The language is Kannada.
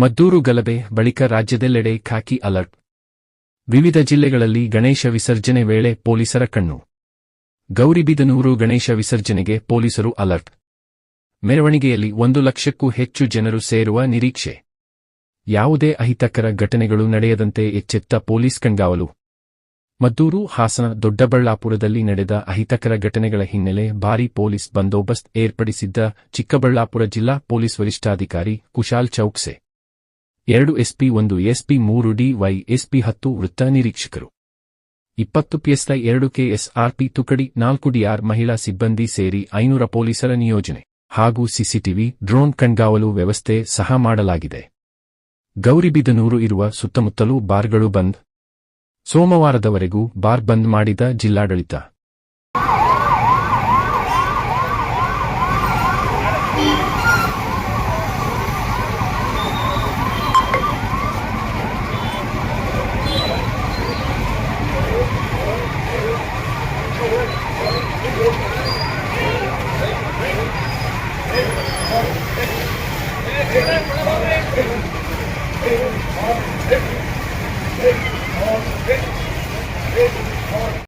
ಮದ್ದೂರು ಗಲಭೆ ಬಳಿಕ ರಾಜ್ಯದೆಲ್ಲೆಡೆ ಖಾಕಿ ಅಲರ್ಟ್. ವಿವಿಧ ಜಿಲ್ಲೆಗಳಲ್ಲಿ ಗಣೇಶ ವಿಸರ್ಜನೆ ವೇಳೆ ಪೊಲೀಸರ ಕಣ್ಣು. ಗೌರಿಬಿದನೂರು ಗಣೇಶ ವಿಸರ್ಜನೆಗೆ ಪೊಲೀಸರು ಅಲರ್ಟ್. ಮೆರವಣಿಗೆಯಲ್ಲಿ ಒಂದು ಲಕ್ಷಕ್ಕೂ ಹೆಚ್ಚು ಜನರು ಸೇರುವ ನಿರೀಕ್ಷೆ. ಯಾವುದೇ ಅಹಿತಕರ ಘಟನೆಗಳು ನಡೆಯದಂತೆ ಎಚ್ಚೆತ್ತ ಪೊಲೀಸ್ ಕಣ್ಗಾವಲು. ಮದ್ದೂರು, ಹಾಸನ, ದೊಡ್ಡಬಳ್ಳಾಪುರದಲ್ಲಿ ನಡೆದ ಅಹಿತಕರ ಘಟನೆಗಳ ಹಿನ್ನೆಲೆ ಭಾರೀ ಪೊಲೀಸ್ ಬಂದೋಬಸ್ತ್ ಏರ್ಪಡಿಸಿದ್ದ ಚಿಕ್ಕಬಳ್ಳಾಪುರ ಜಿಲ್ಲಾ ಪೊಲೀಸ್ ವರಿಷ್ಠಾಧಿಕಾರಿ ಕುಶಾಲ್ ಚೌಕ್ಸೆ. ಎರಡು ಎಸ್ಪಿ ಒಂದು ಎಸ್ಪಿ ಮೂರು ಡಿವೈ ಎಸ್ಪಿ ಹತ್ತು ವೃತ್ತ ನಿರೀಕ್ಷಕರು. ಇಪ್ಪತ್ತು ಪಿಎಸ್ಐ ಎರಡು ಕೆಎಸ್ಆರ್ಪಿ ತುಕಡಿ ನಾಲ್ಕು ಡಿಆರ್ ಮಹಿಳಾ ಸಿಬ್ಬಂದಿ ಸೇರಿ ಐನೂರ ಪೊಲೀಸರ ನಿಯೋಜನೆ ಹಾಗೂ ಸಿಸಿಟಿವಿ ಡ್ರೋನ್ ಕಣ್ಗಾವಲು ವ್ಯವಸ್ಥೆ ಸಹ ಮಾಡಲಾಗಿದೆ. ಗೌರಿಬಿದನೂರು ಇರುವ ಸುತ್ತಮುತ್ತಲೂ ಬಾರ್ಗಳು ಬಂದ್. ಸೋಮವಾರದವರೆಗೂ ಬಾರ್ ಬಂದ್ ಮಾಡಿದ ಜಿಲ್ಲಾಡಳಿತ. レベルに変わるレベルに変わるレベルに変わる。